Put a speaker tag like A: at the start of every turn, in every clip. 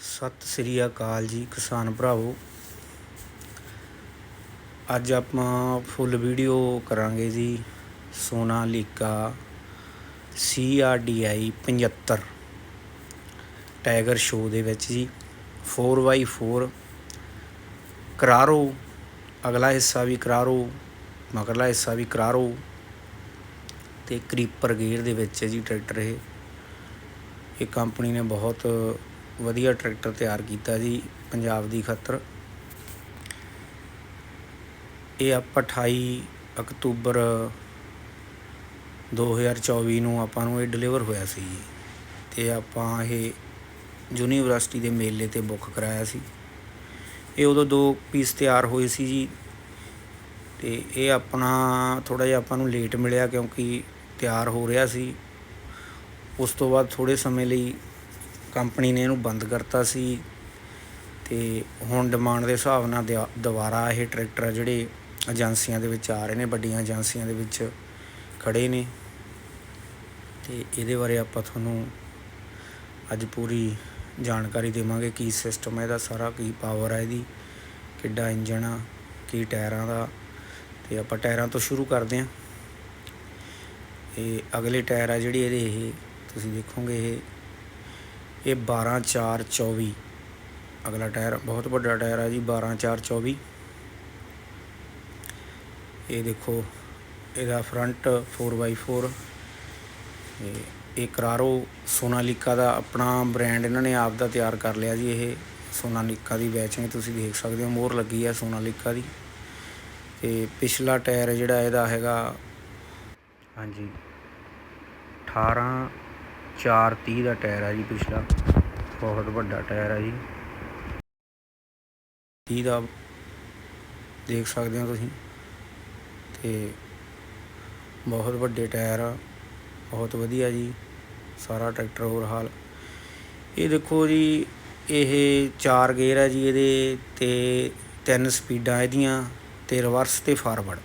A: ਸਤਿ ਸ੍ਰੀ ਅਕਾਲ ਜੀ ਕਿਸਾਨ ਭਰਾਵੋ। ਅੱਜ ਆਪਾਂ ਫੁੱਲ ਵੀਡੀਓ ਕਰਾਂਗੇ ਜੀ ਸੋਨਾ ਸੋਨਾਲੀਕਾ CRDI 75 ਟਾਈਗਰ ਸ਼ੋ ਦੇ ਵਿੱਚ ਜੀ 4x4 ਕਰਾਰੋ, ਅਗਲਾ ਹਿੱਸਾ ਵੀ ਕਰਾਰੋ, ਮਗਰਲਾ ਹਿੱਸਾ ਵੀ ਕਰਾਰੋ। ਤੇ ਕਰੀਪਰ ਗੇਅਰ ਦੇ ਵਿੱਚ ਜੀ ਟਰੈਕਟਰ ਇਹ। ਇਹ ਕੰਪਨੀ ਨੇ ਬਹੁਤ ਵਧੀਆ ਟਰੈਕਟਰ ਤਿਆਰ ਕੀਤਾ ਜੀ, ਪੰਜਾਬ ਦੀ ਖਾਤਰ। ਇਹ ਆਪਾਂ 28 ਅਕਤੂਬਰ 2024 ਨੂੰ ਆਪਾਂ ਨੂੰ ਇਹ ਡਿਲੀਵਰ ਹੋਇਆ ਸੀ ਜੀ। ਤੇ ਆਪਾਂ ਇਹ ਯੂਨੀਵਰਸਿਟੀ ਦੇ ਮੇਲੇ ਤੇ ਬੁੱਕ ਕਰਾਇਆ ਸੀ। ਇਹ ਉਦੋਂ ਦੋ ਪੀਸ ਤਿਆਰ ਹੋਏ ਸੀ ਜੀ। ਤੇ ਇਹ ਆਪਣਾ ਥੋੜਾ ਜਿਹਾ ਆਪਾਂ ਨੂੰ ਲੇਟ ਮਿਲਿਆ ਕਿਉਂਕਿ ਤਿਆਰ ਹੋ ਰਿਹਾ ਸੀ। ਉਸ ਤੋਂ ਬਾਅਦ ਥੋੜੇ ਸਮੇਂ ਲਈ ਕੰਪਨੀ ਨੇ ਇਹਨੂੰ ਬੰਦ ਕਰਤਾ ਸੀ ਤੇ ਹੁਣ ਡਿਮਾਂਡ ਦੇ ਹਿਸਾਬ ਨਾਲ ਦਿਆ- ਦੁਬਾਰਾ ਇਹ ਟਰੈਕਟਰ ਆ ਜਿਹੜੇ ਏਜੰਸੀਆਂ ਦੇ ਵਿੱਚ ਆ ਰਹੇ ਨੇ, ਵੱਡੀਆਂ ਏਜੰਸੀਆਂ ਦੇ ਵਿੱਚ ਖੜੇ ਨੇ। ਤੇ ਇਹਦੇ ਬਾਰੇ ਆਪਾਂ ਤੁਹਾਨੂੰ ਅੱਜ ਪੂਰੀ ਜਾਣਕਾਰੀ ਦੇਵਾਂਗੇ ਕੀ ਸਿਸਟਮ ਹੈ ਇਹਦਾ ਸਾਰਾ ਕੀ ਪਾਵਰ ਹੈ ਇਹਦੀ ਕਿੱਡਾ ਇੰਜਣ ਆ, ਕੀ ਟਾਇਰਾਂ ਦਾ। ਤੇ ਆਪਾਂ ਟਾਇਰਾਂ ਤੋਂ ਸ਼ੁਰੂ ਕਰਦੇ ਹਾਂ। ਇਹ ਅਗਲੇ ਟਾਇਰ ਆ ਜਿਹੜੀ ਇਹਦੇ ਇਹ, ਤੁਸੀਂ ਦੇਖੋਗੇ ਇਹ ਇਹ 12 4 24 ਅਗਲਾ ਟਾਇਰ, ਬਹੁਤ ਵੱਡਾ ਟਾਇਰ ਆ ਜੀ 12 4 24 ਇਹ ਦੇਖੋ, ਇਹਦਾ ਫਰੰਟ 4x4 ਇਹ ਇਹ ਕਰਾਰੋ ਸੋਨਾਲੀਕਾ ਦਾ ਆਪਣਾ ਬ੍ਰਾਂਡ ਇਹਨਾਂ ਨੇ ਆਪ ਦਾ ਤਿਆਰ ਕਰ ਲਿਆ ਜੀ ਇਹ। ਸੋਨਾਲੀਕਾ ਦੀ ਬੈਚਿੰਗ ਤੁਸੀਂ ਦੇਖ ਸਕਦੇ ਹੋ, ਮੋਹਰ ਲੱਗੀ ਹੈ ਸੋਨਾਲੀਕਾ ਦੀ। ਤੇ ਪਿਛਲਾ ਟਾਇਰ ਜਿਹੜਾ ਇਹਦਾ ਹੈਗਾ, ਹਾਂਜੀ 18 430 ਦਾ ਟਾਇਰ ਆ ਜੀ ਪਿਛਲਾ। ਬਹੁਤ ਵੱਡਾ ਟਾਇਰ ਆ ਜੀ। 30 ਦਾ ਦੇਖ ਸਕਦੇ ਹੋ ਤੁਸੀਂ। ਤੇ ਬਹੁਤ ਵੱਡੇ ਟਾਇਰ ਆ। ਬਹੁਤ ਵਧੀਆ ਜੀ। ਸਾਰਾ ਟਰੈਕਟਰ ਹੋਰ ਹਾਲ। ਇਹ ਦੇਖੋ ਜੀ, ਇਹ ਚਾਰ ਗੇਅਰ ਆ ਜੀ ਇਹਦੇ ਤੇ ਤਿੰਨ ਸਪੀਡਾਂ ਇਹਦੀਆਂ ਤੇ ਰਿਵਰਸ ਤੇ ਫਾਰਵਰਡ।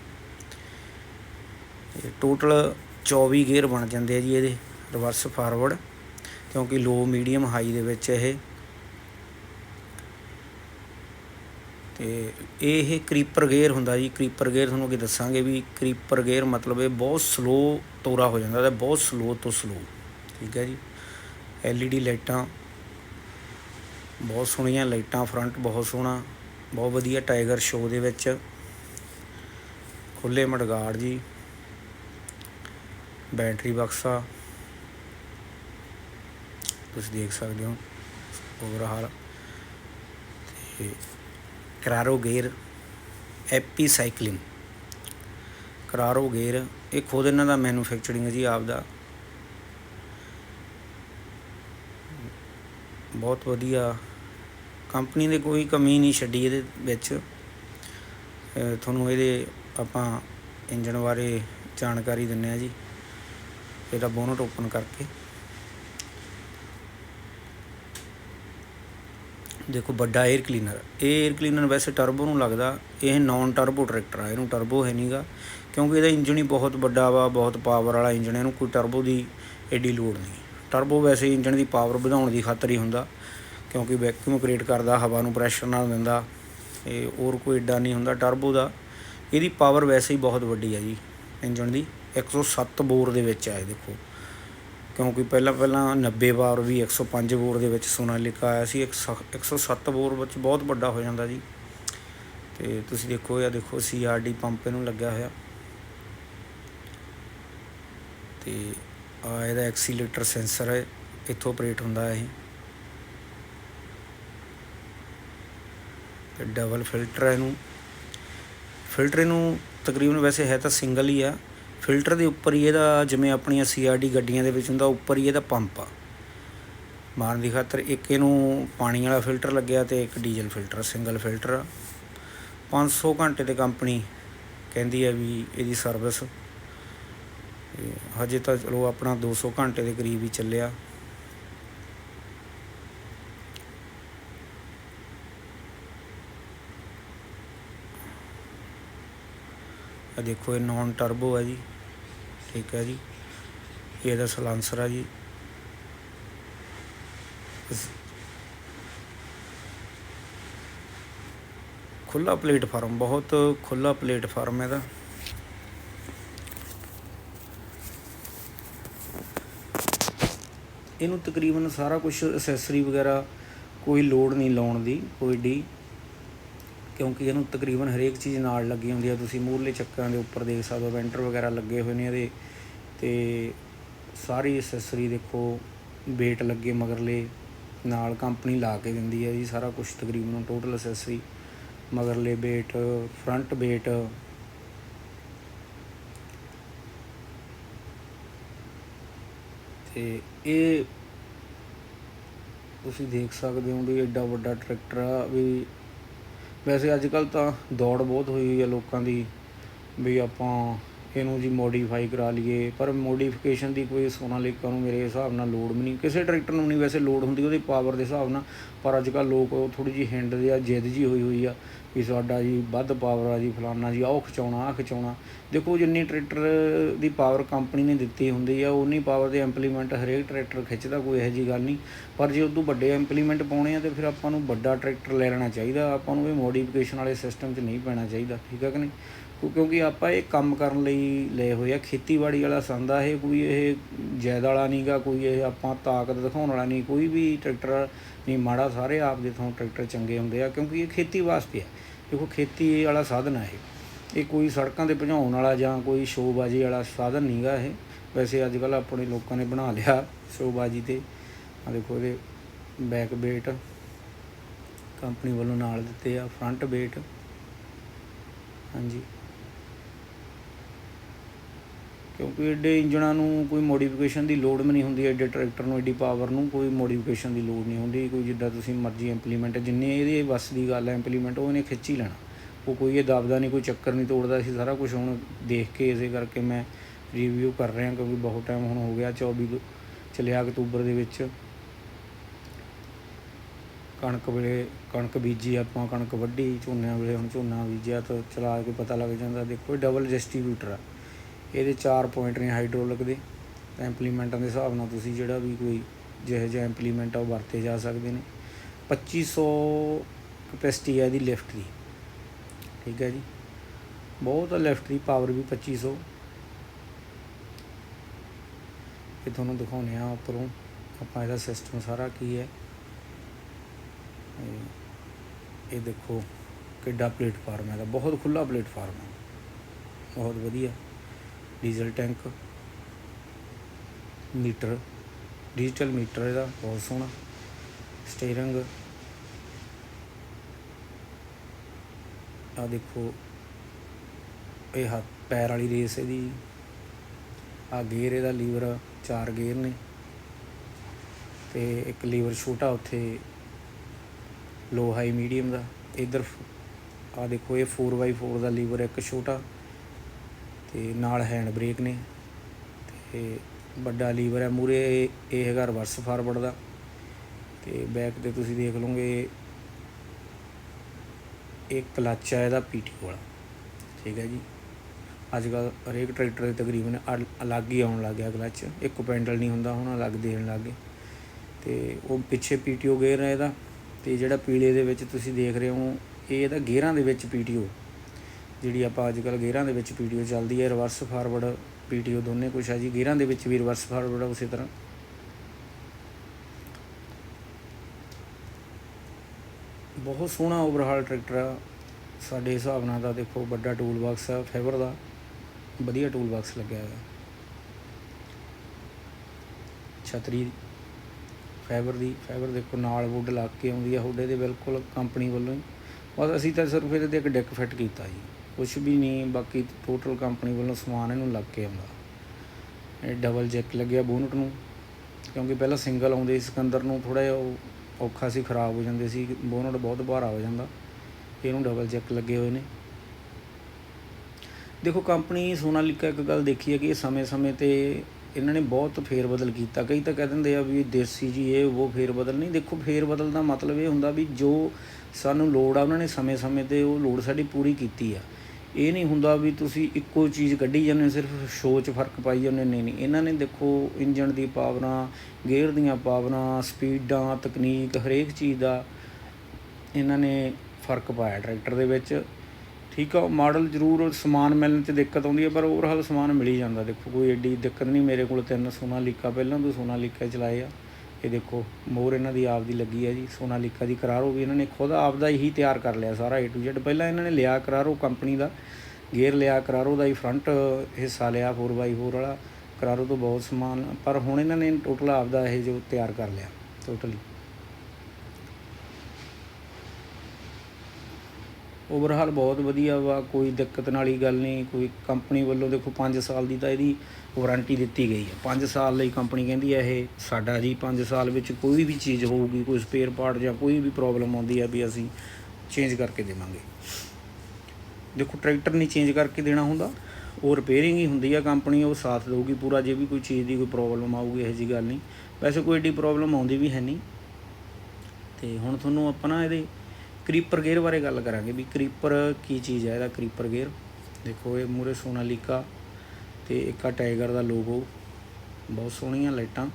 A: ਟੋਟਲ 24 ਗੇਅਰ ਬਣ ਜਾਂਦੇ ਆ ਜੀ ਇਹਦੇ। ਰਿਵਰਸ ਫਾਰਵਰਡ ਕਿਉਂਕਿ ਲੋ ਮੀਡੀਅਮ ਹਾਈ ਦੇ ਵਿੱਚ ਇਹ। ਤੇ ਇਹ ਕਰੀਪਰ ਗੇਅਰ ਹੁੰਦਾ ਜੀ। ਕਰੀਪਰ ਗੇਅਰ ਤੁਹਾਨੂੰ ਅੱਗੇ ਦੱਸਾਂਗੇ ਵੀ ਕਰੀਪਰ ਗੇਅਰ ਮਤਲਬ ਇਹ ਬਹੁਤ ਸਲੋ ਤੋਰਾ ਹੋ ਜਾਂਦਾ ਤੇ ਬਹੁਤ ਸਲੋ ਤੋਂ ਸਲੋ ਠੀਕ ਹੈ ਜੀ। LED ਲਾਈਟਾਂ, ਬਹੁਤ ਸੋਹਣੀਆਂ ਲਾਈਟਾਂ ਫਰੰਟ ਬਹੁਤ ਸੋਹਣਾ, ਬਹੁਤ ਵਧੀਆ ਟਾਈਗਰ ਸ਼ੋਅ ਦੇ ਵਿੱਚ। ਖੁੱਲੇ ਮਡਗਾੜ ਜੀ। ਬੈਟਰੀ ਬਕਸਾ ਤੁਸੀਂ ਦੇਖ ਸਕਦੇ ਹੋ ਓਵਰਹਾਲ ਤੇ ਕਰਾਰੋ ਗੇਅਰ ਐਪੀ ਸਾਈਕਲਿੰਗ ਕਰਾਰੋ ਗੇਅਰ, ਇਹ ਖੁਦ ਇਹਨਾਂ ਦਾ ਮੈਨੂਫੈਕਚਰਿੰਗ ਹੈ ਜੀ ਆਪ ਦਾ ਬਹੁਤ ਵਧੀਆ। ਕੰਪਨੀ ਨੇ ਕੋਈ ਕਮੀ ਨਹੀਂ ਛੱਡੀ ਇਹਦੇ ਵਿੱਚ। ਤੁਹਾਨੂੰ ਇਹਦੇ ਆਪਾਂ ਇੰਜਨ ਬਾਰੇ ਜਾਣਕਾਰੀ ਦਿੰਨੇ ਆ ਜੀ। ਇਹਦਾ ਬੋਨਟ ਓਪਨ ਕਰਕੇ। ਦੇਖੋ ਵੱਡਾ 에ਅਰ ਕਲੀਨਰ ਇਹ 에ਅਰ ਕਲੀਨਰ ਵੈਸੇ ਟਰਬੋ ਨੂੰ ਲੱਗਦਾ, ਇਹ ਨਾਨ ਟਰਬੋ ਟਰੈਕਟਰ ਆ, ਇਹਨੂੰ ਟਰਬੋ ਹੈ ਨਹੀਂਗਾ ਕਿਉਂਕਿ ਇਹਦਾ ਇੰਜਣ ਹੀ ਬਹੁਤ ਵੱਡਾ ਵਾ, ਬਹੁਤ ਪਾਵਰ ਵਾਲਾ ਇੰਜਨ ਇਹਨੂੰ ਕੋਈ ਟਰਬੋ ਦੀ ਐਡੀ ਲੋੜ ਨਹੀਂ। ਟਰਬੋ ਵੈਸੇ ਇੰਜਣ ਦੀ ਪਾਵਰ ਵਧਾਉਣ ਦੀ ਖਾਤਰ ਹੀ ਹੁੰਦਾ, ਕਿਉਂਕਿ ਵੈਕਿਊਮ ਕ੍ਰੀਏਟ ਕਰਦਾ, ਹਵਾ ਨੂੰ ਪ੍ਰੈਸ਼ਰ ਨਾਲ ਦਿੰਦਾ ਇਹ ਹੋਰ ਕੋਈ ਐਡਾ ਨਹੀਂ ਹੁੰਦਾ ਟਰਬੋ ਦਾ। ਇਹਦੀ ਪਾਵਰ ਵੈਸੇ ਹੀ ਬਹੁਤ ਵੱਡੀ ਆ ਜੀ ਇੰਜਣ ਦੀ। 107 ਬੋਰ ਦੇ ਵਿੱਚ ਆ ਇਹ ਦੇਖੋ। ਕਿਉਂਕਿ ਪਹਿਲਾਂ ਪਹਿਲਾਂ 90 ਬਾਰ ਵੀ 105 ਬੋਰ ਦੇ ਵਿੱਚ ਸੋਨਾਲੀਕਾ ਆਇਆ ਸੀ 107 ਬੋਰ ਵਿੱਚ ਬਹੁਤ ਵੱਡਾ ਹੋ ਜਾਂਦਾ ਜੀ। ਤੇ ਤੁਸੀਂ ਦੇਖੋ, ਇਹ ਦੇਖੋ ਸੀਆਰਡੀ ਪੰਪ ਇਹਨੂੰ ਲੱਗਿਆ ਹੋਇਆ। ਤੇ ਆ ਇਹਦਾ ਐਕਸੀਲੇਟਰ ਸੈਂਸਰ ਹੈ, ਇੱਥੋਂ ਆਪਰੇਟ ਹੁੰਦਾ ਹੈ ਇਹ ਡਬਲ ਫਿਲਟਰ ਹੈ ਇਹਨੂੰ। ਫਿਲਟਰ ਇਹਨੂੰ ਤਕਰੀਬਨ ਵੈਸੇ ਹੈ ਤਾਂ ਸਿੰਗਲ ਹੀ ਆ। ਫਿਲਟਰ ਦੇ ਉੱਪਰ ਹੀ ਇਹਦਾ, ਜਿਵੇਂ ਆਪਣੀਆਂ ਸੀਆਰਡੀ ਗੱਡੀਆਂ ਦੇ ਵਿੱਚ ਹੁੰਦਾ, ਉੱਪਰ ਹੀ ਇਹਦਾ ਪੰਪ ਆ। ਮਾਰਨ ਦੀ ਖਾਤਰ ਇੱਕ ਇਹਨੂੰ ਪਾਣੀ ਵਾਲਾ ਫਿਲਟਰ ਲੱਗਿਆ ਤੇ ਇੱਕ ਡੀਜ਼ਲ ਫਿਲਟਰ, ਸਿੰਗਲ ਫਿਲਟਰ ਆ। 500 ਘੰਟੇ ਤੇ ਕੰਪਨੀ ਕਹਿੰਦੀ ਹੈ ਵੀ ਇਹਦੀ ਸਰਵਿਸ। ਹਜੇ ਤਾਂ ਚਲੋ ਆਪਣਾ 200 ਘੰਟੇ ਦੇ ਕਰੀਬ ਹੀ ਚੱਲਿਆ। ਆ ਦੇਖੋ ਇਹ ਨੌਨ ਟਰਬੋ ਹੈ ਜੀ। ਠੀਕ ਹੈ ਜੀ। ਇਹਦਾ ਸਲਾਂਸਰ ਹੈ ਜੀ। ਖੁੱਲਾ ਪਲੇਟਫਾਰਮ ਬਹੁਤ ਖੁੱਲਾ ਪਲੇਟਫਾਰਮ ਹੈ ਦਾ ਇਹਨੂੰ ਤਕਰੀਬਨ ਸਾਰਾ ਕੁਝ ਅਸੈਸਰੀ ਵਗੈਰਾ ਕੋਈ ਲੋਡ ਨਹੀਂ ਲਾਉਣ ਦੀ, ਕੋਈ ਡੀ। ਕਿਉਂਕਿ ਇਹਨੂੰ ਤਕਰੀਬਨ ਹਰੇਕ ਚੀਜ਼ ਨਾਲ ਲੱਗੀ ਹੁੰਦੀ ਆ। ਤੁਸੀਂ ਮੂਹਰਲੇ ਚੱਕਾਂ ਦੇ ਉੱਪਰ ਦੇਖ ਸਕਦੇ ਹੋ, ਵੈਂਟਰ ਵਗੈਰਾ ਲੱਗੇ ਹੋਏ ਨੇ ਇਹਦੇ। ਤੇ ਸਾਰੀ ਐਕਸੈਸਰੀ ਦੇਖੋ ਵੇਟ ਲੱਗੇ ਮਗਰਲੇ, ਨਾਲ ਕੰਪਨੀ ਲਾ ਕੇ ਦਿੰਦੀ ਹੈ ਜੀ, ਸਾਰਾ ਕੁਝ ਤਕਰੀਬਨ ਟੋਟਲ ਐਕਸੈਸਰੀ ਮਗਰਲੇ ਵੇਟ ਫਰੰਟ ਵੇਟ ਤੇ ਇਹ ਤੁਸੀਂ ਦੇਖ ਸਕਦੇ ਹੋ ਵੀ ਐਡਾ ਵੱਡਾ ਟਰੈਕਟਰ ਆ ਵੀ ਵੈਸੇ ਅੱਜ ਕੱਲ ਤਾਂ ਦੌੜ ਬਹੁਤ ਹੋਈ ਹੋਈ ਆ ਲੋਕਾਂ ਦੀ, ਵੀ ਆਪਾਂ ਇਹਨੂੰ ਜੀ ਮੋਡੀਫਾਈ ਕਰਾ ਲਈਏ, ਪਰ ਮੋਡੀਫਿਕੇਸ਼ਨ ਦੀ ਕੋਈ ਸੋਨਾਲੀਕਾ ਨੂੰ ਮੇਰੇ ਹਿਸਾਬ ਨਾਲ ਲੋੜ ਵੀ ਨਹੀਂ। ਕਿਸੇ ਟਰੈਕਟਰ ਨੂੰ ਨਹੀਂ ਵੈਸੇ ਲੋੜ ਹੁੰਦੀ ਉਹਦੀ ਪਾਵਰ ਦੇ ਹਿਸਾਬ ਨਾਲ, ਪਰ ਅੱਜ ਕੱਲ ਲੋਕ ਥੋੜੀ ਜਿਹੀ ਹਿੰਡ ਆ, ਜਿੱਦ ਜੀ ਹੋਈ ਹੋਈ ਆ। ਵੀ ਸਾਡਾ ਜੀ ਵੱਧ ਪਾਵਰ ਆ ਜੀ ਫਲਾਨਾ ਜੀ ਉਹ ਖਿਚਾਉਣਾ, ਆਹ ਖਿਚਾਉਣਾ। ਦੇਖੋ ਜਿੰਨੀ ਟਰੈਕਟਰ ਦੀ ਪਾਵਰ ਕੰਪਨੀ ਨੇ ਦਿੱਤੀ ਹੁੰਦੀ ਆ ਉਨੀ ਪਾਵਰ ਦੇ ਇੰਪਲੀਮੈਂਟ ਹਰੇਕ ਟਰੈਕਟਰ ਖਿੱਚਦਾ, ਕੋਈ ਇਹੋ ਜੀ ਗੱਲ ਨਹੀਂ। ਪਰ ਜੇ ਉਦੋਂ ਵੱਡੇ ਇੰਪਲੀਮੈਂਟ ਪਾਉਣੇ ਆ, ਤੇ ਫਿਰ ਆਪਾਂ ਨੂੰ ਵੱਡਾ ਟਰੈਕਟਰ ਲੈ ਲੈਣਾ ਚਾਹੀਦਾ। ਆਪਾਂ ਨੂੰ ਇਹ ਮੋਡੀਫਿਕੇਸ਼ਨ ਵਾਲੇ ਸਿਸਟਮ 'ਚ ਨਹੀਂ ਪੈਣਾ ਚਾਹੀਦਾ, ਠੀਕ ਹੈ ਕਿ ਨਹੀਂ? ਕਿਉਂ- ਕਿਉਂਕਿ ਆਪਾਂ ਇਹ ਕੰਮ ਕਰਨ ਲਈ ਲਏ ਹੋਏ ਆ। ਖੇਤੀਬਾੜੀ ਵਾਲਾ ਸੰਦ ਆ, ਇਹ ਕੋਈ ਇਹ ਜਾਇਦ ਵਾਲਾ ਨਹੀਂਗਾ ਕੋਈ ਇਹ ਆਪਾਂ ਤਾਕਤ ਦਿਖਾਉਣ ਵਾਲਾ ਨਹੀਂ। ਕੋਈ ਵੀ ਟਰੈਕਟਰ ਨਹੀਂ, ਮਾੜਾ ਸਾਰੇ ਆਪ ਦੇ ਥੋਂ ਟਰੈਕਟਰ ਚੰਗੇ ਹੁੰਦੇ ਆ, ਕਿਉਂਕਿ ਇਹ ਖੇਤੀ ਵਾਸਤੇ ਆ। ਦੇਖੋ ਖੇਤੀ ਵਾਲਾ ਸਾਧਨ ਹੈ ਇਹ। ਇਹ ਕੋਈ ਸੜਕਾਂ ਤੇ ਭਜਾਉਣ ਵਾਲਾ ਜਾਂ ਕੋਈ ਸ਼ੋਅਬਾਜ਼ੀ ਵਾਲਾ ਸਾਧਨ ਨਹੀਂਗਾ ਇਹ। ਵੈਸੇ ਅੱਜ ਕੱਲ ਆਪਣੇ ਲੋਕਾਂ ਨੇ ਬਣਾ ਲਿਆ ਸ਼ੋਬਾਜ਼ੀ ਤੇ। ਆ ਦੇਖੋ ਇਹਦੇ ਬੈਕ ਵੇਟ ਕੰਪਨੀ ਵੱਲੋਂ ਨਾਲ ਦਿੱਤੇ ਆ ਫਰੰਟ ਵੇਟ ਹਾਂਜੀ। ਕਿਉਂਕਿ ਐਡੇ ਇੰਜਣਾਂ ਨੂੰ ਕੋਈ ਮੋਡੀਫਿਕੇਸ਼ਨ ਦੀ ਲੋੜ ਵੀ ਨਹੀਂ ਹੁੰਦੀ ਐਡੇ ਟਰੈਕਟਰ ਨੂੰ ਐਡੀ ਪਾਵਰ ਨੂੰ ਕੋਈ ਮੋਡੀਫਿਕੇਸ਼ਨ ਦੀ ਲੋੜ ਨਹੀਂ ਹੁੰਦੀ, ਕੋਈ ਜਿੱਦਾਂ ਤੁਸੀਂ ਮਰਜ਼ੀ ਇੰਪਲੀਮੈਂਟ ਜਿੰਨੇ ਇਹਦੇ ਵੱਸ ਦੀ ਗੱਲ ਹੈ ਇੰਪਲੀਮੈਂਟ ਉਹ ਇਹਨੇ ਖਿੱਚ ਹੀ ਲੈਣਾ। ਉਹ ਕੋਈ ਇਹ ਦਬਦਾ ਨਹੀਂ, ਕੋਈ ਚੱਕਰ ਨਹੀਂ ਤੋੜਦਾ ਸੀ ਸਾਰਾ ਕੁਝ ਹੁਣ ਦੇਖ ਕੇ ਇਸੇ ਕਰਕੇ ਮੈਂ ਰਿਵਿਊ ਕਰ ਰਿਹਾ, ਕਿਉਂਕਿ ਬਹੁਤ ਟਾਈਮ ਹੁਣ ਹੋ ਗਿਆ 24 ਕੁ- ਚੱਲਿਆ ਅਕਤੂਬਰ ਦੇ ਵਿੱਚ। ਕਣਕ ਵੇਲੇ ਕਣਕ ਬੀਜੀ ਆਪਾਂ, ਕਣਕ ਵੱਢੀ ਝੋਨਿਆਂ ਵੇਲੇ ਹੁਣ ਝੋਨਾ ਬੀਜਿਆ ਤਾਂ ਚਲਾ ਕੇ ਪਤਾ ਲੱਗ ਜਾਂਦਾ, ਦੇਖੋ ਇਹ ਡਬਲ ਡਿਸਟ੍ਰੀਬਿਊਟਰ ਆ। ਇਹਦੇ ਚਾਰ ਪੁਆਇੰਟ ਨੇ ਹਾਈਡ੍ਰੋਲਿਕ ਦੇ। ਤਾਂ ਇੰਪਲੀਮੈਂਟਾਂ ਦੇ ਹਿਸਾਬ ਨਾਲ ਤੁਸੀਂ ਜਿਹੜਾ ਵੀ ਕੋਈ ਜਿਹੋ ਜਿਹਾ ਇੰਪਲੀਮੈਂਟ ਆ ਉਹ ਵਰਤੇ ਜਾ ਸਕਦੇ ਨੇ। 2500 ਕਪੈਸਿਟੀ ਹੈ ਇਹਦੀ ਲਿਫਟ ਦੀ। ਠੀਕ ਹੈ ਜੀ। ਬਹੁਤ ਲਿਫਟ ਦੀ ਪਾਵਰ ਵੀ 2500 ਇਹ ਤੁਹਾਨੂੰ ਦਿਖਾਉਂਦੇ ਆ ਉੱਪਰੋਂ। ਆਪਾਂ ਇਹਦਾ ਸਿਸਟਮ ਸਾਰਾ ਕੀ ਹੈ। ਇਹ- ਇਹ ਦੇਖੋ ਕਿੱਡਾ ਪਲੇਟਫਾਰਮ ਹੈ ਦਾ ਬਹੁਤ ਖੁੱਲਾ ਪਲੇਟਫਾਰਮ ਹੈ। ਬਹੁਤ ਵਧੀਆ। Diesel tank, meter, digital meter ਇਹਦਾ ਬਹੁਤ ਸੋਹਣਾ, ਸਟੀਅਰਿੰਗ। ਆ ਦੇਖੋ, ਇਹ ਹੱਥ ਪੈਰ ਵਾਲੀ ਰੇਸ ਇਹਦੀ। ਆ ਗੇਅਰ ਇਹਦਾ ਲੀਵਰ ਚਾਰ ਗੇਅਰ ਨੇ। ਤੇ ਇੱਕ ਲੀਵਰ ਛੋਟਾ ਉੱਥੇ ਲੋ ਹਾਈ ਮੀਡੀਅਮ ਦਾ। ਇਧਰ ਆ ਦੇਖੋ, ਇਹ 4x4 ਦਾ ਲੀਵਰ ਇੱਕ ਛੋਟਾ। ਤੇ ਨਾਲ ਹੈਂਡ ਬ੍ਰੇਕ ਨੇ ਤੇ ਵੱਡਾ ਲੀਵਰ ਹੈ ਮੂਰੇ ਇਹ ਹੈਗਾ ਰਿਵਰਸ ਫਾਰਵਰਡ ਦਾ ਤੇ ਬੈਕ ਤੇ ਤੁਸੀਂ ਦੇਖ ਲਓਗੇ ਇਹ ਕਲਚ ਹੈ ਇਹਦਾ ਪੀਟੀ ਵਾਲਾ, ਠੀਕ ਹੈ ਜੀ। ਅੱਜ ਕੱਲ ਹਰੇਕ ਟਰੈਕਟਰ ਦੇ ਤਕਰੀਬਨ ਅਲ- ਅਲੱਗ ਹੀ ਆਉਣ ਲੱਗ ਗਿਆ ਕਲੱਚ ਇੱਕ ਪੈਂਡਲ ਨਹੀਂ ਹੁੰਦਾ ਹੁਣ, ਅਲੱਗ ਦੇਣ ਲੱਗ ਗਏ। ਤੇ ਉਹ ਪਿੱਛੇ ਪੀਟੀਓ ਗੇਅਰ ਹੈ ਇਹਦਾ ਤੇ ਜਿਹੜਾ ਪੀਲੇ ਦੇ ਵਿੱਚ ਤੁਸੀਂ ਦੇਖ ਰਹੇ ਹੋ, ਇਹ ਇਹਦਾ ਗੇਅਰਾਂ ਦੇ ਵਿੱਚ ਪੀਟੀਓ ਜਿਹੜੀ ਆਪਾਂ ਅੱਜ ਕੱਲ ਗੇਅਰਾਂ ਦੇ ਵਿੱਚ ਪੀਟੀਓ ਚੱਲਦੀ ਹੈ ਰਿਵਰਸ ਫਾਰਵਰਡ ਪੀਟੀਓ ਦੋਨੇ ਕੁਛ ਆ ਜੀ। ਗੇਅਰਾਂ ਦੇ ਵਿੱਚ ਵੀ ਰਿਵਰਸ ਫਾਰਵਰਡ ਆ ਉਸੇ ਤਰ੍ਹਾਂ। ਬਹੁਤ ਸੋਹਣਾ ਓਵਰਹਾਲ ਟਰੈਕਟਰ ਆ। ਸਾਡੇ ਹਿਸਾਬ ਨਾਲ ਤਾਂ ਦੇਖੋ ਵੱਡਾ ਟੂਲ ਬਾਕਸ ਆ ਫਾਈਬਰ ਦਾ। ਵਧੀਆ ਟੂਲ ਬਾਕਸ ਲੱਗਿਆ ਹੋਇਆ। ਛਤਰੀ ਫਾਈਬਰ ਦੀ। ਫਾਈਬਰ ਦੇਖੋ ਨਾਲ ਵੁੱਡ ਲੱਗ ਕੇ ਆਉਂਦੀ ਆ ਹੁੱਡੇ ਦੇ ਬਿਲਕੁਲ ਕੰਪਨੀ ਵੱਲੋਂ ਹੀ। ਬਸ ਅਸੀਂ ਤਾਂ ਸਿਰਫ ਇਹਦੇ ਤੇ ਇੱਕ ਡੈਕ ਫਿੱਟ ਕੀਤਾ ਜੀ। ਕੁਝ ਵੀ ਨਹੀਂ, ਬਾਕੀ ਟੋਟਲ ਕੰਪਨੀ ਵੱਲੋਂ ਸਮਾਨ ਇਹਨੂੰ ਲੱਗ ਕੇ ਆਉਂਦਾ। ਇਹ ਡਬਲ ਜੈਕ ਲੱਗਿਆ ਬੋਨਟ ਨੂੰ, ਕਿਉਂਕਿ ਪਹਿਲਾਂ ਸਿੰਗਲ ਆਉਂਦੇ ਸੀ, ਸਿਕੰਦਰ ਨੂੰ ਥੋੜਾ ਜਿਹਾ ਉਹ ਔਖਾ ਸੀ, ਖਰਾਬ ਹੋ ਜਾਂਦੇ ਸੀ, ਬੋਨਟ ਬਹੁਤ ਭਾਰਾ ਹੋ ਜਾਂਦਾ। ਇਹਨੂੰ ਡਬਲ ਜੈਕ ਲੱਗੇ ਹੋਏ ਨੇ। ਦੇਖੋ ਕੰਪਨੀ ਸੋਨਾਲੀਕਾ ਇੱਕ ਗੱਲ ਦੇਖੀ ਹੈ ਕਿ ਇਹ ਸਮੇਂ-ਸਮੇਂ ਤੇ ਇਹਨਾਂ ਨੇ ਬਹੁਤ ਫੇਰ ਬਦਲ ਕੀਤਾ। ਕਈ ਤਾਂ ਕਹਿ ਦਿੰਦੇ ਆ ਵੀ ਦੇਸੀ ਜੀ ਇਹ, ਉਹ ਫੇਰ ਬਦਲ ਨਹੀਂ। ਦੇਖੋ ਫੇਰ ਬਦਲ ਦਾ ਮਤਲਬ ਇਹ ਹੁੰਦਾ ਵੀ ਜੋ ਸਾਨੂੰ ਲੋੜ ਆ, ਉਹਨਾਂ ਨੇ ਸਮੇਂ-ਸਮੇਂ ਤੇ ਉਹ ਲੋੜ ਸਾਡੀ ਪੂਰੀ ਕੀਤੀ ਆ। ਇਹ ਨਹੀਂ ਹੁੰਦਾ ਵੀ ਤੁਸੀਂ ਇੱਕੋ ਚੀਜ਼ ਕੱਢੀ ਜਾਂਦੇ ਹੋ, ਸਿਰਫ ਸ਼ੋਅ 'ਚ ਫ਼ਰਕ ਪਾਈ ਜਾਂਦੇ ਹੋ। ਨਹੀਂ ਨਹੀਂ ਇਹਨਾਂ ਨੇ ਦੇਖੋ ਇੰਜਨ ਦੀ ਪਾਵਰਾਂ ਗੇਅਰ ਦੀਆਂ ਪਾਵਰਾਂ ਸਪੀਡਾਂ ਤਕਨੀਕ ਹਰੇਕ ਚੀਜ਼ ਦਾ ਇਹਨਾਂ ਨੇ ਫ਼ਰਕ ਪਾਇਆ ਟਰੈਕਟਰ ਦੇ ਵਿੱਚ। ਠੀਕ ਆ ਮਾਡਲ ਜ਼ਰੂਰ ਸਮਾਨ ਮਿਲਣ 'ਚ ਦਿੱਕਤ ਆਉਂਦੀ ਹੈ ਪਰ ਓਵਰਹਾਲ ਸਮਾਨ ਮਿਲ ਹੀ ਜਾਂਦਾ। ਦੇਖੋ ਕੋਈ ਐਡੀ ਦਿੱਕਤ ਨਹੀਂ। ਮੇਰੇ ਕੋਲ ਤਿੰਨ ਸੋਨਾਲੀਕਾ ਪਹਿਲਾਂ ਤੋਂ ਸੋਨਾਲੀਕਾ ਚਲਾਏ ਆ। ਇਹ ਦੇਖੋ ਮੋਰ ਇਹਨਾਂ ਦੀ ਆਪ ਦੀ ਲੱਗੀ ਹੈ ਜੀ ਸੋਨਾਲੀਕਾ ਦੀ ਕਰਾਰੋ ਵੀ ਇਹਨਾਂ ਨੇ ਖੁਦ ਆਪ ਦਾ ਹੀ ਤਿਆਰ ਕਰ ਲਿਆ ਸਾਰਾ A to Z ਪਹਿਲਾਂ ਇਹਨਾਂ ਨੇ ਲਿਆ ਕਰਾਰੋ ਕੰਪਨੀ ਦਾ, ਗੇਅਰ ਲਿਆ ਕਰਾਰੋ ਦਾ ਹੀ ਫਰੰਟ ਹਿੱਸਾ ਲਿਆ 4x4 ਵਾਲਾ ਕਰਾਰੋ ਤੋਂ ਬਹੁਤ ਸਮਾਨ, ਪਰ ਹੁਣ ਇਹਨਾਂ ਨੇ ਟੋਟਲ ਆਪ ਦਾ ਇਹ ਜੋ ਤਿਆਰ ਕਰ ਲਿਆ ਟੋਟਲੀ ਓਵਰਹਾਲ ਬਹੁਤ ਵਧੀਆ ਵਾ, ਕੋਈ ਦਿੱਕਤ ਵਾਲੀ ਗੱਲ ਨਹੀਂ, ਕੋਈ ਕੰਪਨੀ ਵੱਲੋਂ ਦੇਖੋ 5 ਸਾਲ ਦੀ ਤਾਂ ਇਹਦੀ ਵਾਰੰਟੀ ਦਿੱਤੀ ਗਈ ਹੈ। 5 ਸਾਲ ਲਈ ਕੰਪਨੀ ਕਹਿੰਦੀ ਹੈ ਇਹ ਸਾਡਾ ਜੀ 5 ਸਾਲ ਵਿੱਚ ਕੋਈ ਵੀ ਚੀਜ਼ ਹੋਊਗੀ, ਕੋਈ ਸਪੇਅਰ ਪਾਰਟ ਜਾਂ ਕੋਈ ਵੀ ਪ੍ਰੋਬਲਮ ਆਉਂਦੀ ਹੈ ਵੀ ਅਸੀਂ ਚੇਂਜ ਕਰਕੇ ਦੇਵਾਂਗੇ। ਦੇਖੋ ਟਰੈਕਟਰ ਨਹੀਂ ਚੇਂਜ ਕਰਕੇ ਦੇਣਾ ਹੁੰਦਾ, ਉਹ ਰਿਪੇਅਰਿੰਗ ਹੀ ਹੁੰਦੀ ਆ ਕੰਪਨੀ ਉਹ ਸਾਥ ਦੇਊਗੀ ਪੂਰਾ, ਜੇ ਵੀ ਕੋਈ ਚੀਜ਼ ਦੀ ਕੋਈ ਪ੍ਰੋਬਲਮ ਆਊਗੀ, ਇਹੋ ਜੀ ਗੱਲ ਨਹੀਂ। ਵੈਸੇ ਕੋਈ ਏਡੀ ਪ੍ਰੋਬਲਮ ਆਉਂਦੀ ਵੀ ਹੈ ਨਹੀਂ। ਤੇ ਹੁਣ ਤੁਹਾਨੂੰ ਆਪਾਂ ਨਾ ਇਹਦੇ ਕਰੀਪਰ ਗੇਅਰ ਬਾਰੇ ਗੱਲ ਕਰਾਂਗੇ ਵੀ ਕਰੀਪਰ ਕੀ ਚੀਜ਼ ਹੈ ਇਹਦਾ ਕਰੀਪਰ ਗੇਅਰ। ਦੇਖੋ ਇਹ ਮੂਰੇ ਸੋਨਾਲੀਕਾ ਤੇ ਇੱਕ ਟਾਈਗਰ ਦਾ ਲੋਗੋ। ਬਹੁਤ ਸੋਹਣੀਆਂ ਲਾਈਟਾਂ।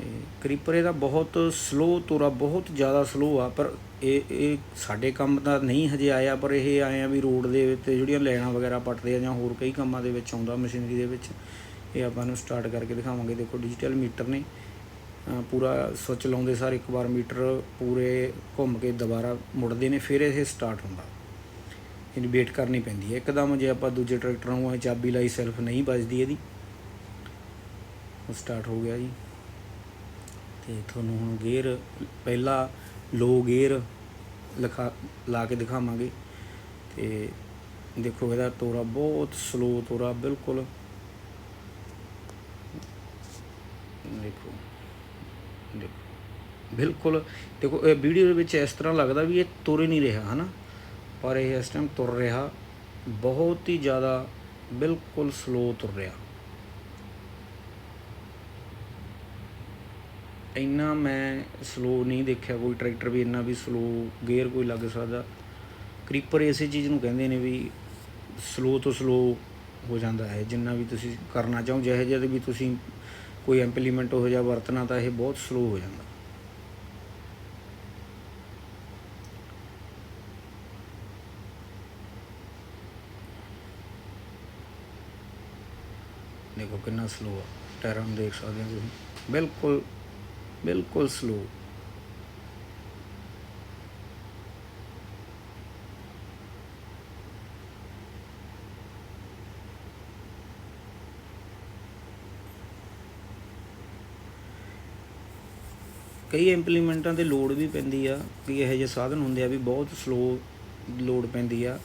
A: ਇਹ ਕਰੀਪਰ ਇਹਦਾ ਬਹੁਤ ਸਲੋ ਤੋਰਾ, ਬਹੁਤ ਜ਼ਿਆਦਾ ਸਲੋ ਆ, ਪਰ ਇਹ ਇਹ ਸਾਡੇ ਕੰਮ ਦਾ ਨਹੀਂ ਹਜੇ ਆਇਆ, ਪਰ ਇਹ ਆਏ ਆ ਵੀ ਰੋਡ ਦੇ ਉੱਤੇ ਜਿਹੜੀਆਂ ਲੈਣਾ ਵਗੈਰਾ ਪੱਟਦੇ ਆ ਜਾਂ ਹੋਰ ਕਈ ਕੰਮਾਂ ਦੇ ਵਿੱਚ ਆਉਂਦਾ ਮਸ਼ੀਨਰੀ ਦੇ ਵਿੱਚ। ਇਹ ਆਪਾਂ ਨੂੰ ਸਟਾਰਟ ਕਰਕੇ ਦਿਖਾਵਾਂਗੇ। ਦੇਖੋ ਡਿਜੀਟਲ ਮੀਟਰ ਨੇ। ਪੂਰਾ ਸੁੱਚ ਲਾਉਂਦੇ ਸਾਰ ਇੱਕ ਵਾਰ ਮੀਟਰ ਪੂਰੇ ਘੁੰਮ ਕੇ ਦੁਬਾਰਾ ਮੁੜਦੇ ਨੇ, ਫਿਰ ਇਹ ਸਟਾਰਟ ਹੁੰਦਾ। ਇਹਨੂੰ ਵੇਟ ਕਰਨੀ ਪੈਂਦੀ ਹੈ। ਇੱਕਦਮ ਜੇ ਆਪਾਂ ਦੂਜੇ ਟਰੈਕਟਰ ਨੂੰ ਚਾਬੀ ਲਾਈ ਸੈਲਫ ਨਹੀਂ ਵੱਜਦੀ ਇਹਦੀ ਸਟਾਰਟ ਹੋ ਗਿਆ ਜੀ। ਤੇ ਤੁਹਾਨੂੰ ਹੁਣ ਗੇਅਰ ਪਹਿਲਾ ਲੋ ਗੇਅਰ ਲਿਖਾ, ਲਾ ਕੇ ਦਿਖਾਵਾਂਗੇ। ਤੇ ਦੇਖੋ ਇਹਦਾ ਤੋਰਾ ਬਹੁਤ ਸਲੋ ਤੋਰਾ, ਬਿਲਕੁਲ। ਦੇਖੋ। ਦੇਖੋ। ਬਿਲਕੁਲ। ਦੇਖੋ, ਇਹ ਵੀਡੀਓ ਦੇ ਵਿੱਚ ਇਸ ਤਰ੍ਹਾਂ ਲੱਗਦਾ ਵੀ ਇਹ ਤੁਰ ਹੀ ਨਹੀਂ ਰਿਹਾ, ਹਨਾ? ਪਰ ਇਹ ਇਸ ਟਾਈਮ ਤੁਰ ਰਿਹਾ। ਬਹੁਤ ਹੀ ਜ਼ਿਆਦਾ ਬਿਲਕੁਲ ਸਲੋ ਤੁਰ ਰਿਹਾ। ਇੰਨਾ ਮੈਂ ਸਲੋ ਨਹੀਂ ਦੇਖਿਆ ਕੋਈ ਟਰੈਕਟਰ ਵੀ, ਇੰਨਾ ਵੀ ਸਲੋ ਗੇਅਰ ਕੋਈ ਲੱਗ ਸਕਦਾ। ਕਰੀਪਰ ਇਸੇ ਚੀਜ਼ ਨੂੰ ਕਹਿੰਦੇ ਨੇ ਵੀ ਸਲੋ ਤੋਂ ਸਲੋ ਹੋ ਜਾਂਦਾ ਹੈ। ਜਿੰਨਾ ਵੀ ਤੁਸੀਂ ਕਰਨਾ ਚਾਹੋ, ਜਿਹੇ ਜਿਹੇ ਵੀ ਤੁਸੀਂ ਕੋਈ ਇੰਪਲੀਮੈਂਟ ਹੋ ਜਾ ਵਰਤਣਾ ਤਾਂ ਇਹ ਬਹੁਤ ਸਲੋ ਹੋ ਜਾਂਦਾ ਦੇਖੋ ਕਿੰਨਾ ਸਲੋ ਆ ਟਾਇਰਾਂ ਨੂੰ ਦੇਖ ਸਕਦੇ ਹੋ ਤੁਸੀਂ ਬਿਲਕੁਲ ਕਈ ਇੰਪਲੀਮੈਂਟਾਂ ਤੇ ਲੋਡ ਵੀ ਪੈਂਦੀ ਆ ਕਿ ਇਹੋ ਜਿਹੇ ਸਾਧਨ ਹੁੰਦੇ ਆ ਵੀ ਬਹੁਤ ਸਲੋ ਲੋਡ ਪੈਂਦੀ ਆ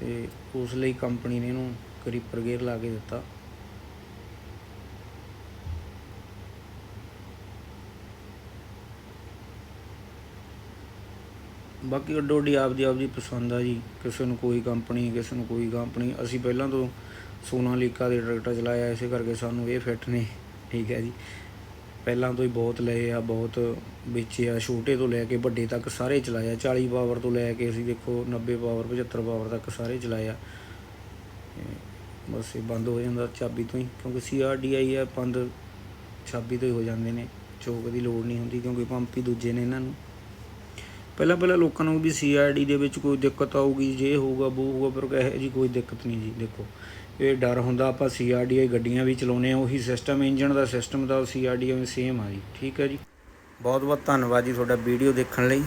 A: ਤੇ ਉਸ ਲਈ ਕੰਪਨੀ ਨੇ ਇਹਨੂੰ ਕਰੀਪਰ ਗੇਅਰ ਲਾ ਕੇ ਦਿੱਤਾ। ਬਾਕੀ ਅੱਡੋ ਅੱਡੀ ਆਪਦੀ ਆਪਦੀ ਪਸੰਦ ਆ ਜੀ, ਕਿਸੇ ਨੂੰ ਕੋਈ ਕੰਪਨੀ ਕਿਸੇ ਨੂੰ ਕੋਈ ਕੰਪਨੀ ਅਸੀਂ ਪਹਿਲਾਂ ਤੋਂ ਸੋਨਾਲੀਕਾ ਦੇ ਟਰੈਕਟਰ ਚਲਾਇਆ, ਇਸੇ ਕਰਕੇ ਸਾਨੂੰ ਇਹ ਫਿੱਟ ਨੇ, ਠੀਕ ਹੈ ਜੀ। ਪਹਿਲਾਂ ਤੋਂ ਹੀ ਬਹੁਤ ਲਏ ਆ, ਬਹੁਤ ਵੇਚੇ ਆ, ਛੋਟੇ ਤੋਂ ਲੈ ਕੇ ਵੱਡੇ ਤੱਕ ਸਾਰੇ ਚਲਾਇਆ 40 ਪਾਵਰ ਤੋਂ ਲੈ ਕੇ ਅਸੀਂ ਦੇਖੋ 90 ਪਾਵਰ 75 ਪਾਵਰ ਤੱਕ ਸਾਰੇ ਚਲਾਏ ਆ। ਬਸ ਇਹ ਬੰਦ ਹੋ ਜਾਂਦਾ ਚਾਬੀ ਤੋਂ ਹੀ, ਕਿਉਂਕਿ ਸੀਆਰਡੀਆਈ ਆ ਬੰਦ ਚਾਬੀ ਤੋਂ ਹੀ ਹੋ ਜਾਂਦੇ ਨੇ। ਚੋਕ ਦੀ ਲੋੜ ਨਹੀਂ ਹੁੰਦੀ, ਕਿਉਂਕਿ ਪੰਪ ਹੀ ਦੂਜੇ ਨੇ ਇਹਨਾਂ ਨੂੰ। ਪਹਿਲਾਂ ਪਹਿਲਾਂ ਲੋਕਾਂ ਨੂੰ ਵੀ ਸੀਆਰਡੀ ਦੇ ਵਿੱਚ ਕੋਈ ਦਿੱਕਤ ਆਊਗੀ, ਜੇ ਹੋਊਗਾ ਉਹ ਹੋਊਗਾ, ਪਰ ਕਹੇ ਜੀ ਕੋਈ ਦਿੱਕਤ ਨਹੀਂ ਜੀ, ਦੇਖੋ। ਇਹ ਡਰ ਹੁੰਦਾ, ਆਪਾਂ ਸੀਆਰਡੀਆਈ ਗੱਡੀਆਂ ਵੀ ਚਲਾਉਨੇ ਆ ਉਹੀ ਸਿਸਟਮ ਇੰਜਨ ਦਾ ਸਿਸਟਮ ਦਾ ਸੀਆਰਡੀਆਈ ਸੇਮ ਆ ਜੀ। ਠੀਕ ਹੈ ਜੀ। ਬਹੁਤ ਬਹੁਤ ਧੰਨਵਾਦ ਜੀ ਤੁਹਾਡਾ ਵੀਡੀਓ ਦੇਖਣ ਲਈ।